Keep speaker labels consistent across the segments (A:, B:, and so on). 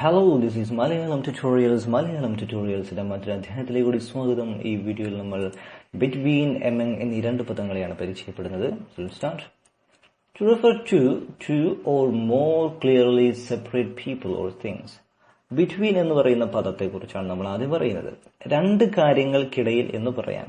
A: Hello this is Malayalam tutorials Malayalam ട്യൂട്ടോറിയൽസിന്റെ മറ്റൊരു അധ്യായത്തിലേക്ക് സ്വാഗതം. ഈ വീഡിയോയിൽ നമ്മൾ ബിറ്റ്വീൻ എമംഗ് എന്നീ രണ്ട് പദങ്ങളെയാണ് പരിചയപ്പെടുന്നത്. Start To refer to two or more clearly separate people or. Between എന്ന് പറയുന്ന പദത്തെക്കുറിച്ചാണ് നമ്മൾ ആദ്യം പറയുന്നത്. രണ്ട് കാര്യങ്ങൾക്കിടയിൽ എന്ന് പറയാൻ.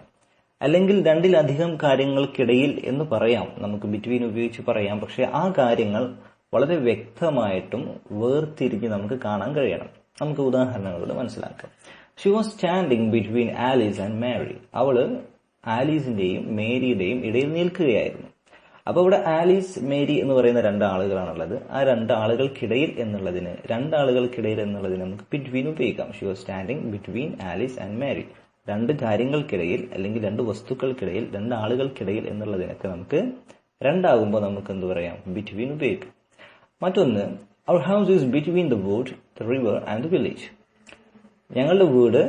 A: അല്ലെങ്കിൽ രണ്ടിലധികം കാര്യങ്ങൾക്കിടയിൽ എന്ന് പറയാം. നമുക്ക് ബിറ്റ്വീൻ ഉപയോഗിച്ച് പറയാം. പക്ഷെ ആ കാര്യങ്ങൾ വളരെ വ്യക്തമായിട്ടും വേർതിരിഞ്ഞ് നമുക്ക് കാണാൻ കഴിയണം. നമുക്ക് ഉദാഹരണങ്ങളോട് മനസ്സിലാക്കാം. She was standing between Alice and Mary അവൾ ആലീസിന്റെയും മേരിയുടെയും ഇടയിൽ നിൽക്കുകയായിരുന്നു. അപ്പൊ ഇവിടെ ആലീസ് മേരി എന്ന് പറയുന്ന രണ്ടാളുകളാണുള്ളത്. ആ രണ്ടാളുകൾക്കിടയിൽ എന്നുള്ളതിന് രണ്ടാളുകൾക്കിടയിൽ എന്നുള്ളതിന് നമുക്ക് ബിറ്റ്വീൻ ഉപയോഗിക്കാം. She was standing between Alice and Mary രണ്ട് കാര്യങ്ങൾക്കിടയിൽ അല്ലെങ്കിൽ രണ്ട് വസ്തുക്കൾക്കിടയിൽ രണ്ട് ആളുകൾക്കിടയിൽ എന്നുള്ളതിനൊക്കെ നമുക്ക് രണ്ടാകുമ്പോൾ നമുക്ക് എന്ത് പറയാം? ബിറ്റ്വീൻ ഉപയോഗിക്കാം. മറ്റൊന്ന് our house is between the wood the river and the village ഞങ്ങളുടെ വീട്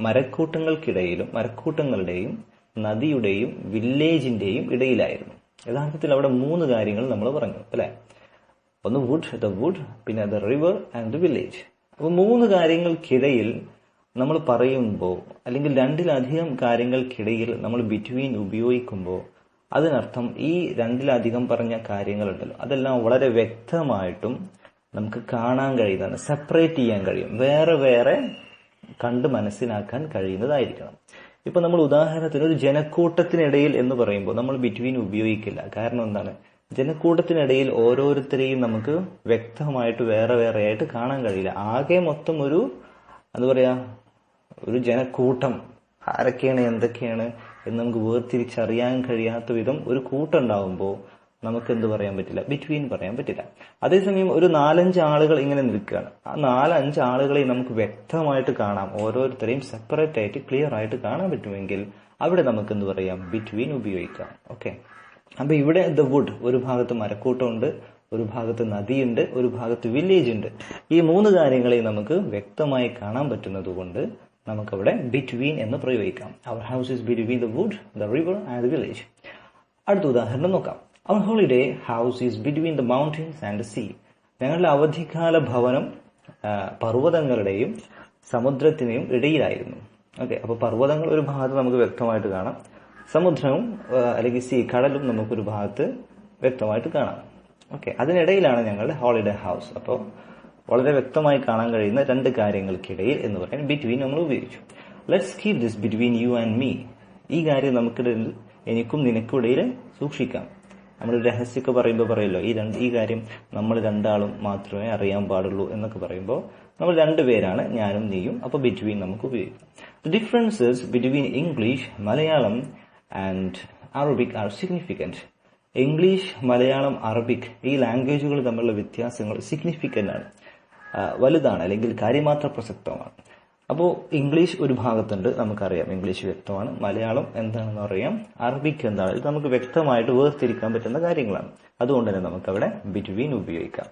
A: മരക്കൂട്ടങ്ങൾക്കിടയിലും മരക്കൂട്ടങ്ങളുടെയും നദിയുടെയും വില്ലേജിന്റെയും ഇടയിലായിരുന്നു. യഥാർത്ഥത്തിൽ അവിടെ മൂന്ന് കാര്യങ്ങൾ നമ്മൾ പറഞ്ഞു അല്ലെ? ഒന്ന് വുഡ് ദ വുഡ് പിന്നെ the river and the village അപ്പൊ മൂന്ന് കാര്യങ്ങൾക്കിടയിൽ നമ്മൾ പറയുമ്പോൾ അല്ലെങ്കിൽ രണ്ടിലധികം കാര്യങ്ങൾക്കിടയിൽ നമ്മൾ ബിറ്റ്വീൻ ഉപയോഗിക്കുമ്പോൾ അതിനർത്ഥം ഈ രണ്ടിലധികം പറഞ്ഞ കാര്യങ്ങളുണ്ടല്ലോ. അതെല്ലാം വളരെ വ്യക്തമായിട്ടും നമുക്ക് കാണാൻ കഴിയുന്നതാണ് സെപ്പറേറ്റ് ചെയ്യാൻ കഴിയും വേറെ വേറെ കണ്ട് മനസ്സിലാക്കാൻ കഴിയുന്നതായിരിക്കണം. ഇപ്പൊ നമ്മൾ ഉദാഹരണത്തിന് ഒരു ജനക്കൂട്ടത്തിനിടയിൽ എന്ന് പറയുമ്പോൾ നമ്മൾ ബിറ്റ്വീൻ ഉപയോഗിക്കില്ല. കാരണം എന്താണ്? ജനക്കൂട്ടത്തിനിടയിൽ ഓരോരുത്തരെയും നമുക്ക് വ്യക്തമായിട്ട് വേറെ വേറെ ആയിട്ട് കാണാൻ കഴിയില്ല. ആകെ മൊത്തം ഒരു എന്താ പറയാ ഒരു ജനക്കൂട്ടം. ആരൊക്കെയാണ് എന്തൊക്കെയാണ് എന്ന് നമുക്ക് വേർതിരിച്ചറിയാൻ കഴിയാത്ത വിധം ഒരു കൂട്ടുണ്ടാവുമ്പോൾ നമുക്ക് എന്ത് പറയാൻ പറ്റില്ല? ബിറ്റ്വീൻ പറയാൻ പറ്റില്ല. അതേസമയം ഒരു നാലഞ്ച് ആളുകൾ ഇങ്ങനെ നിൽക്കുകയാണ്. ആ നാലഞ്ച് ആളുകളെ നമുക്ക് വ്യക്തമായിട്ട് കാണാം. ഓരോരുത്തരെയും സെപ്പറേറ്റ് ആയിട്ട് ക്ലിയർ ആയിട്ട് കാണാൻ പറ്റുമെങ്കിൽ അവിടെ നമുക്ക് എന്ത് പറയാം? ബിറ്റ്വീൻ ഉപയോഗിക്കാം. ഓക്കെ അപ്പൊ ഇവിടെ ദ വുഡ് ഒരു ഭാഗത്ത് മരക്കൂട്ടമുണ്ട് ഒരു ഭാഗത്ത് നദിയുണ്ട് ഒരു ഭാഗത്ത് വില്ലേജ് ഉണ്ട്. ഈ മൂന്ന് കാര്യങ്ങളെ നമുക്ക് വ്യക്തമായി കാണാൻ പറ്റുന്നത് കൊണ്ട് നമുക്കവിടെ ബിറ്റ്വീൻ എന്ന് പ്രയോഗിക്കാം. Our house is between the wood the river and the village അടുത്ത ഉദാഹരണം നോക്കാം. Our holiday house is between the mountains and sea ഞങ്ങളുടെ അവധിക്കാല ഭവനം പർവതങ്ങളുടെയും സമുദ്രത്തിനെയും ഇടയിലായിരുന്നു. ഓക്കെ അപ്പോൾ പർവതങ്ങൾ ഒരു ഭാഗത്ത് നമുക്ക് വ്യക്തമായിട്ട് കാണാം. സമുദ്രവും അല്ലെങ്കിൽ സീ കടലും നമുക്കൊരു ഭാഗത്ത് വ്യക്തമായിട്ട് കാണാം. ഓക്കെ അതിനിടയിലാണ് ഞങ്ങളുടെ ഹോളിഡേ ഹൗസ് അപ്പോൾ വളരെ വ്യക്തമായി കാണാൻ കഴിയുന്ന രണ്ട് കാര്യങ്ങൾക്കിടയിൽ എന്ന് പറയാൻ ബിറ്റ്വീൻ നമ്മൾ ഉപയോഗിച്ചു. Let's keep this between you and me ഈ കാര്യം നമുക്കിടയിൽ എനിക്കും നിനക്കും നിനക്കിടയിൽ സൂക്ഷിക്കാം. നമ്മൾ രഹസ്യമൊക്കെ പറയുമ്പോൾ പറയല്ലോ ഈ രണ്ട് ഈ കാര്യം നമ്മൾ രണ്ടാളും മാത്രമേ അറിയാൻ പാടുള്ളൂ എന്നൊക്കെ പറയുമ്പോൾ നമ്മൾ രണ്ടുപേരാണ് ഞാനും നീയും അപ്പോൾ ബിറ്റ്വീൻ നമുക്ക് ഉപയോഗിക്കാം. The differences between English Malayalam and Arabic are significant English Malayalam Arabic ഈ ലാംഗ്വേജുകൾ തമ്മിലുള്ള വ്യത്യാസങ്ങൾ സിഗ്നിഫിക്കന്റ് ആണ്. വലുതാണ് അല്ലെങ്കിൽ കാര്യമാത്ര പ്രസക്തമാണ്. അപ്പോൾ ഇംഗ്ലീഷ് ഒരു ഭാഗത്തുണ്ട് നമുക്കറിയാം. ഇംഗ്ലീഷ് വ്യക്തമാണ്. മലയാളം എന്താണെന്ന് അറിയാം. അറബിക്ക് എന്താണ്. ഇത് നമുക്ക് വ്യക്തമായിട്ട് വേർതിരിക്കാൻ പറ്റുന്ന കാര്യങ്ങളാണ്. അതുകൊണ്ട് തന്നെ നമുക്ക് അവിടെ ബിറ്റ്വീൻ ഉപയോഗിക്കാം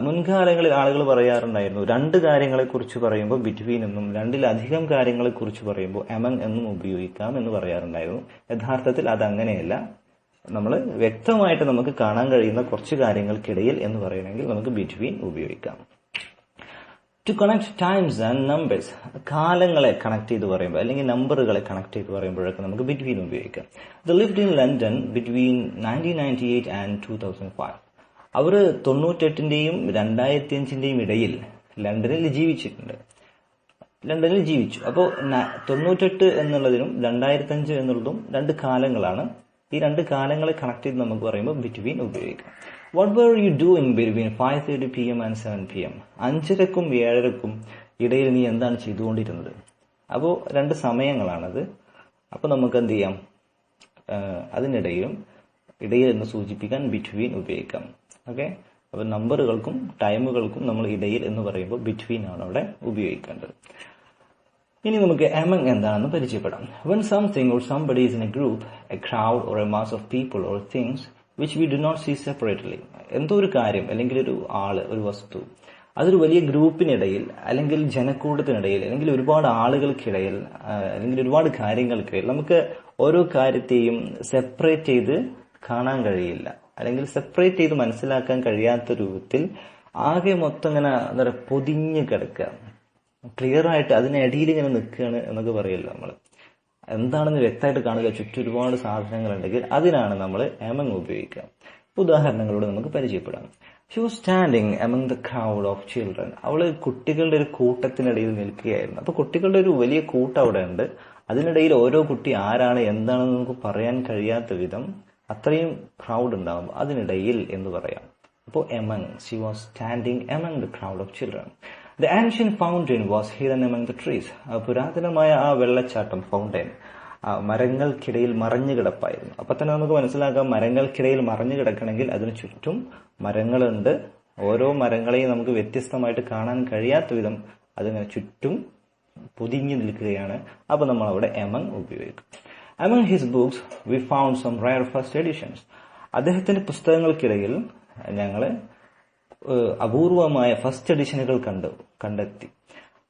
A: മുൻകാലങ്ങളിൽ ആളുകൾ പറയാറുണ്ടായിരുന്നു രണ്ട് കാര്യങ്ങളെ കുറിച്ച് പറയുമ്പോൾ ബിറ്റ്വീൻ എന്നും രണ്ടിലധികം കാര്യങ്ങളെ കുറിച്ച് പറയുമ്പോൾ എമങ് എന്നും ഉപയോഗിക്കാം എന്ന് പറയാറുണ്ടായിരുന്നു. യഥാർത്ഥത്തിൽ അതങ്ങനെയല്ല. നമ്മൾ വ്യക്തമായിട്ട് നമുക്ക് കാണാൻ കഴിയുന്ന കുറച്ച് കാര്യങ്ങൾക്കിടയിൽ എന്ന് പറയണമെങ്കിൽ നമുക്ക് ബിറ്റ്വീൻ ഉപയോഗിക്കാം. To connect times and numbers കാലങ്ങളെ connect ചെയ്ത് പറയുമ്പോൾ അല്ലെങ്കിൽ നമ്പറുകളെ കണക്ട് ചെയ്ത് പറയുമ്പോഴൊക്കെ നമുക്ക് ബിറ്റ്വീൻ ഉപയോഗിക്കാം. The lived in London between nineteen ninety eight and two thousand five അവർ തൊണ്ണൂറ്റെട്ടിന്റെയും രണ്ടായിരത്തി അഞ്ചിന്റെയും ഇടയിൽ ലണ്ടനിൽ ജീവിച്ചിട്ടുണ്ട്. ലണ്ടനിൽ ജീവിച്ചു. അപ്പോൾ തൊണ്ണൂറ്റെട്ട് എന്നുള്ളതിനും രണ്ടായിരത്തി അഞ്ച് എന്നുള്ളതും രണ്ട് കാലങ്ങളാണ്. ഈ രണ്ട് കാലങ്ങളെ കണക്ട് ചെയ്ത് നമുക്ക് പറയുമ്പോൾ ബിറ്റ്വീൻ ഉപയോഗിക്കാം. What were you doing between five thirty P M and seven P M അഞ്ചരക്കും ഏഴരക്കും ഇടയിൽ നീ എന്താണ് ചെയ്തുകൊണ്ടിരുന്നത്? അപ്പോൾ രണ്ട് സമയങ്ങളാണത്. അപ്പോൾ നമുക്ക് എന്ത് ചെയ്യാം? അതിനിടയിലും ഇടയിൽ എന്ന് സൂചിപ്പിക്കാൻ ബിറ്റ്വീൻ ഉപയോഗിക്കാം. ഓക്കെ അപ്പോൾ നമ്പറുകൾക്കും ടൈമുകൾക്കും നമ്മൾ ഇടയിൽ എന്ന് പറയുമ്പോൾ ബിറ്റ്വീൻ ആണ് അവിടെ ഉപയോഗിക്കേണ്ടത്. ഇനി നമുക്ക് എമംഗ് എന്താണെന്ന് പരിചയപ്പെടാം. When something or somebody is in a group a crowd or a mass of people or things which we do not see separately എന്തോ ഒരു കാര്യം അല്ലെങ്കിൽ ഒരു ആൾ ഒരു വസ്തു അതൊരു വലിയ ഗ്രൂപ്പിനിടയിൽ അല്ലെങ്കിൽ ജനക്കൂട്ടത്തിനിടയിൽ അല്ലെങ്കിൽ ഒരുപാട് ആളുകൾക്കിടയിൽ അല്ലെങ്കിൽ ഒരുപാട് കാര്യങ്ങൾക്കിടയിൽ നമുക്ക് ഓരോ കാര്യത്തെയും സെപ്പറേറ്റ് ചെയ്ത് കാണാൻ കഴിയില്ല. അല്ലെങ്കിൽ സെപ്പറേറ്റ് ചെയ്ത് മനസ്സിലാക്കാൻ കഴിയാത്ത രൂപത്തിൽ ആകെ മൊത്തം ഇങ്ങനെ എന്താ പറയുക പൊതിഞ്ഞ് കിടക്കുക. ക്ലിയർ ആയിട്ട് അതിനടിയിൽ ഇങ്ങനെ നിൽക്കുകയാണ് എന്നൊക്കെ പറയല്ലോ നമ്മൾ എന്താണെന്ന് വ്യക്തമായിട്ട് കാണുക ചുറ്റും ഒരുപാട് സാധനങ്ങളുണ്ടെങ്കിൽ അതിനാണ് നമ്മൾ എമങ് ഉപയോഗിക്കുക. ഉദാഹരണങ്ങളോട് നമുക്ക് പരിചയപ്പെടാം. She standing among the crowd of children അവൾ കുട്ടികളുടെ ഒരു കൂട്ടത്തിനിടയിൽ നിൽക്കുകയായിരുന്നു. അപ്പൊ കുട്ടികളുടെ ഒരു വലിയ കൂട്ടം അവിടെ ഉണ്ട്. അതിനിടയിൽ ഓരോ കുട്ടി ആരാണ് എന്താണെന്ന് നമുക്ക് പറയാൻ കഴിയാത്ത വിധം അത്രയും ക്രൗഡ് ഉണ്ടാകും. അതിനിടയിൽ എന്ന് പറയാം. അപ്പോൾ among she was standing among the crowd of children the ancient fountain was hidden among the trees പുരാതനമായ ആ വെള്ളച്ചാട്ടം ഫൗണ്ടൈൻ മരങ്ങൾക്കിടയിൽ മറഞ്ഞു കിടപ്പായിരുന്നു. അപ്പൊ തന്നെ നമുക്ക് മനസ്സിലാക്കാം മരങ്ങൾക്കിടയിൽ മറഞ്ഞു കിടക്കണമെങ്കിൽ അതിന് ചുറ്റും മരങ്ങളുണ്ട്. ഓരോ മരങ്ങളെയും നമുക്ക് വ്യത്യസ്തമായിട്ട് കാണാൻ കഴിയാത്ത വിധം അതിങ്ങനെ ചുറ്റും പൊതിഞ്ഞു നിൽക്കുകയാണ്. അപ്പൊ നമ്മൾ അവിടെ എമങ് ഉപയോഗിക്കും. Among his books we found some rare first editions അദ്ദേഹത്തിന്റെ പുസ്തകങ്ങൾക്കിടയിൽ ഞങ്ങൾ അപൂർവമായ ഫസ്റ്റ് എഡിഷനുകൾ കണ്ടു കണ്ടെത്തി.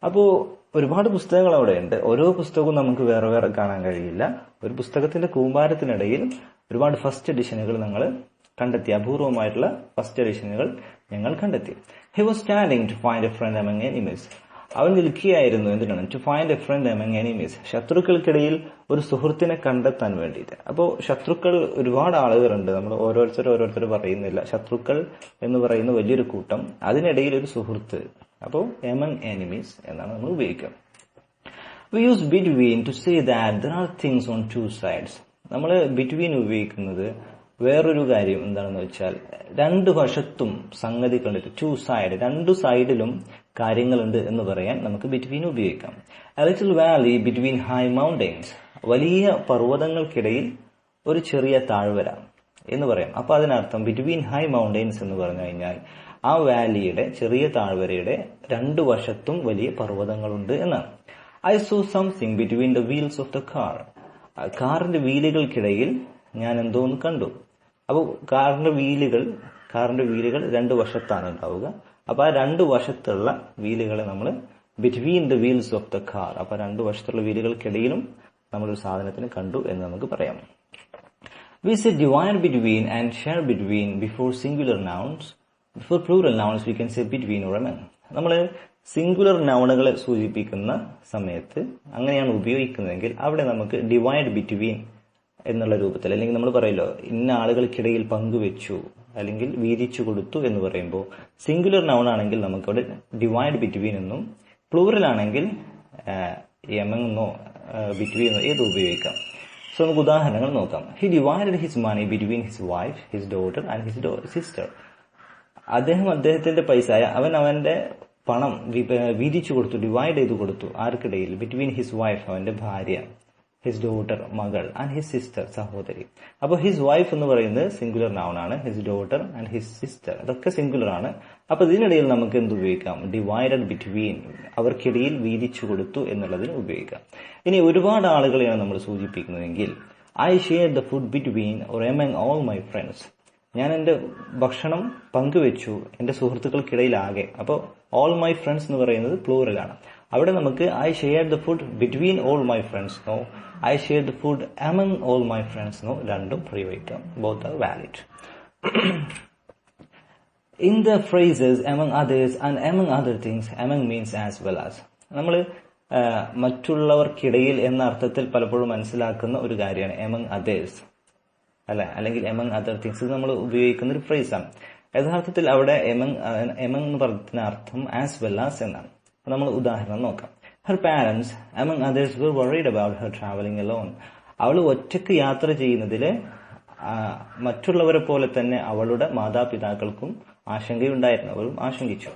A: അപ്പോൾ ഒരുപാട് പുസ്തകങ്ങൾ അവിടെ ഉണ്ട് ഓരോ പുസ്തകവും നമുക്ക് വേറെ വേറെ കാണാൻ കഴിയില്ല. ഒരു പുസ്തകത്തിന്റെ കൂമ്പാരത്തിനിടയിൽ ഒരുപാട് ഫസ്റ്റ് എഡിഷനുകൾ ഞങ്ങൾ കണ്ടെത്തി. അപൂർവമായിട്ടുള്ള ഫസ്റ്റ് എഡിഷനുകൾ ഞങ്ങൾ കണ്ടെത്തി. He was standing to find a friend among enemies അവൻ നിൽക്കുകയായിരുന്നു. എന്തിനാണ് to find a friend among enemies ശത്രുക്കൾക്കിടയിൽ ഒരു സുഹൃത്തിനെ കണ്ടെത്താൻ വേണ്ടിയിട്ട്. അപ്പോൾ ശത്രുക്കൾ ഒരുപാട് ആളുകളുണ്ട്. നമ്മൾ ഓരോരുത്തർ ഓരോരുത്തർ പറയുന്നില്ല. ശത്രുക്കൾ എന്ന് പറയുന്ന വലിയൊരു കൂട്ടം. അതിനിടയിൽ ഒരു സുഹൃത്ത്. അപ്പോൾ എമംഗ് എനിമീസ് എന്നാണ് നമ്മൾ ഉപയോഗിക്കുക. We use between to say that there are things on two sides നമ്മൾ ബിറ്റ്വീൻ ഉപയോഗിക്കുന്നത് വേറൊരു കാര്യം എന്താണെന്ന് വെച്ചാൽ രണ്ട് വശത്തും സംഗതി സംഗതികളുണ്ട് ടു സൈഡ് രണ്ടു സൈഡിലും കാര്യങ്ങളുണ്ട് എന്ന് പറയാൻ നമുക്ക് ബിറ്റ്വീൻ ഉപയോഗിക്കാം. A little valley between high mountains വലിയ പർവതങ്ങൾക്കിടയിൽ ഒരു ചെറിയ താഴ്വര എന്ന് പറയാം. അപ്പൊ അതിനർത്ഥം ബിറ്റ്വീൻ ഹൈ മൗണ്ടെയിൻസ് എന്ന് പറഞ്ഞു കഴിഞ്ഞാൽ ആ വാലിയുടെ ചെറിയ താഴ്വരയുടെ രണ്ടു വശത്തും വലിയ പർവതങ്ങളുണ്ട് എന്നാണ്. I saw something between the wheels of the car കാറിന്റെ വീലുകൾക്കിടയിൽ ഞാൻ എന്തോ ഒന്ന് കണ്ടു. അപ്പോൾ കാറിന്റെ വീലുകൾ കാറിന്റെ വീലുകൾ രണ്ട് വശത്താണ് ഉണ്ടാവുക. അപ്പൊ ആ രണ്ട് വശത്തുള്ള വീലുകളെ നമ്മൾ between the wheels of the car അപ്പൊ രണ്ട് വശത്തുള്ള വീലുകൾക്കിടയിലും നമ്മൾ ഒരു സാധനത്തിന് കണ്ടു എന്ന് നമുക്ക് പറയാം. We see divide between and share between before singular nouns before plural nouns we can say between among നമ്മൾ സിംഗുലർ നൗണുകളെ സൂചിപ്പിക്കുന്ന സമയത്ത് അങ്ങനെയാണ് ഉപയോഗിക്കുന്നതെങ്കിൽ അവിടെ നമുക്ക് ഡിവൈഡ് ബിറ്റ്വീൻ എന്നുള്ള രൂപത്തിൽ അല്ലെങ്കിൽ നമ്മൾ പറയല്ലോ ഇന്ന ആളുകൾക്കിടയിൽ പങ്കുവെച്ചു അല്ലെങ്കിൽ വീതിച്ചു കൊടുത്തു എന്ന് പറയുമ്പോൾ സിംഗുലർ നൗൺ ആണെങ്കിൽ നമുക്കവിടെ ഡിവൈഡ് ബിറ്റ്വീൻ എന്നും പ്ലൂറൽ ആണെങ്കിൽ എമെന്നോ ബിറ്റ്വീൻ എന്നോ ഏത് ഉപയോഗിക്കാം. സോ നമുക്ക് ഉദാഹരണങ്ങൾ നോക്കാം. He divided his money between his wife his daughter and his sister അദ്ദേഹം അദ്ദേഹത്തിന്റെ പൈസ അവൻ അവന്റെ പണം വീതിച്ചു കൊടുത്തു ഡിവൈഡ് ചെയ്തു കൊടുത്തു. ആർക്കിടയിൽ? ബിറ്റ്വീൻ ഹിസ് വൈഫ് അവന്റെ ഭാര്യ. ഹിസ് ഡോട്ടർ മകൾ ആൻഡ് ഹിസ് സിസ്റ്റർ സഹോദരി. അപ്പോൾ ഹിസ് വൈഫ് എന്ന് പറയുന്നത് സിംഗുലർ നൗൺ ആണ്. His daughter and his sister അതൊക്കെ സിംഗുലർ ആണ്. അപ്പൊ ഇതിനിടയിൽ നമുക്ക് എന്ത് ഉപയോഗിക്കാം? ഡിവൈഡഡ് ബിറ്റ്വീൻ അവർക്കിടയിൽ വീതിച്ചു കൊടുത്തു എന്നുള്ളതിന് ഉപയോഗിക്കാം. ഇനി ഒരുപാട് ആളുകളെയാണ് നമ്മൾ സൂചിപ്പിക്കുന്നതെങ്കിൽ I share the food between or among all my friends ഞാൻ എന്റെ ഭക്ഷണം പങ്കുവെച്ചു എന്റെ സുഹൃത്തുക്കൾക്കിടയിലാകെ. അപ്പോൾ ഓൾ മൈ ഫ്രണ്ട്സ് എന്ന് പറയുന്നത് പ്ലൂറലാണ് അവിടെ നമുക്ക് I share the food between all my friends no I share the food among all my friends no രണ്ടും പ്രയോഗിക്കാം both are valid in the phrases among others and among other things among means as well as നമ്മൾ മറ്റുള്ളവർക്കിടയിൽ എന്ന അർത്ഥത്തിൽ പലപ്പോഴും മനസ്സിലാക്കുന്ന ഒരു കാര്യമാണ് എമംഗ് അതേഴ്സ് അല്ല? അല്ലെങ്കിൽ എമംഗ് അതർ തിങ്സ് നമ്മൾ ഉപയോഗിക്കുന്ന ഒരു ഫ്രേസാണ് യഥാർത്ഥത്തിൽ അവിടെ എമംഗ് എമംഗ് എന്ന് പറഞ്ഞ അർത്ഥം ആസ് വെൽ ആസ് എന്നാണ്. നമ്മൾ ഉദാഹരണം നോക്കാം. Her parents among others were worried about her travelling alone അവൾ ഒറ്റയ്ക്ക് യാത്ര ചെയ്യുന്നതിൽ മറ്റുള്ളവരെ പോലെ തന്നെ അവളുടെ മാതാപിതാക്കൾക്കും ആശങ്കയുണ്ടായിരുന്നു. അവരും ആശങ്കിച്ചു.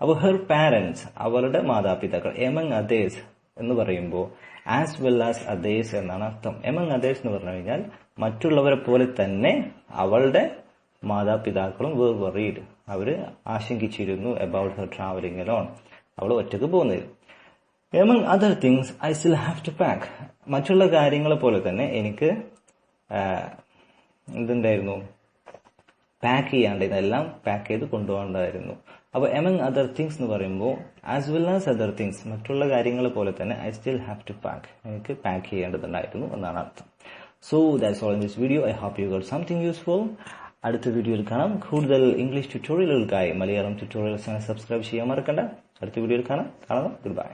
A: അപ്പോൾ ഹെർ പാരൻസ് അവളുടെ മാതാപിതാക്കൾ എമംഗ് അതേഴ്സ് എന്ന് പറയുമ്പോൾ ആസ് വെൽ ആസ് അതേഴ്സ് എന്നാണ് അർത്ഥം. എമംഗ് അതേഴ്സ് എന്ന് പറഞ്ഞു കഴിഞ്ഞാൽ മറ്റുള്ളവരെ പോലെ തന്നെ അവളുടെ മാതാപിതാക്കളും വേർ വറീഡ് അവർ ആശങ്കിച്ചിരുന്നു അബൌട്ട് ഹെർ ട്രാവലിംഗ് അലോൺ അവൾ ഒറ്റയ്ക്ക് പോകുന്നത്. Among other things I still have to pack മറ്റുള്ള കാര്യങ്ങളെ പോലെ തന്നെ എനിക്ക് എന്തുണ്ടായിരുന്നു? പാക്ക് ചെയ്യാണ്ടായിരുന്നു. എല്ലാം പാക്ക് ചെയ്ത് കൊണ്ടുപോകേണ്ടതായിരുന്നു അപ്പോൾ എമംഗ് അതർ തിങ്സ് എന്ന് പറയുമ്പോൾ as well as other things മറ്റുള്ള കാര്യങ്ങൾ പോലെ തന്നെ I still have to pack എനിക്ക് പാക്ക് ചെയ്യേണ്ടതുണ്ടായിരുന്നു എന്നാണ് അർത്ഥം. So that's all in this video I hope you got something useful അടുത്ത വീഡിയോയിൽ കാണാം. കൂടുതൽ ഇംഗ്ലീഷ് ട്യൂട്ടോറിയലുകൾക്കായി മലയാളം ട്യൂട്ടോറിയൽസ് സബ്സ്ക്രൈബ് ചെയ്യാൻ മറക്കണ്ട. അടുത്ത വീഡിയോയിൽ കാണാം. കാണാം. Good bye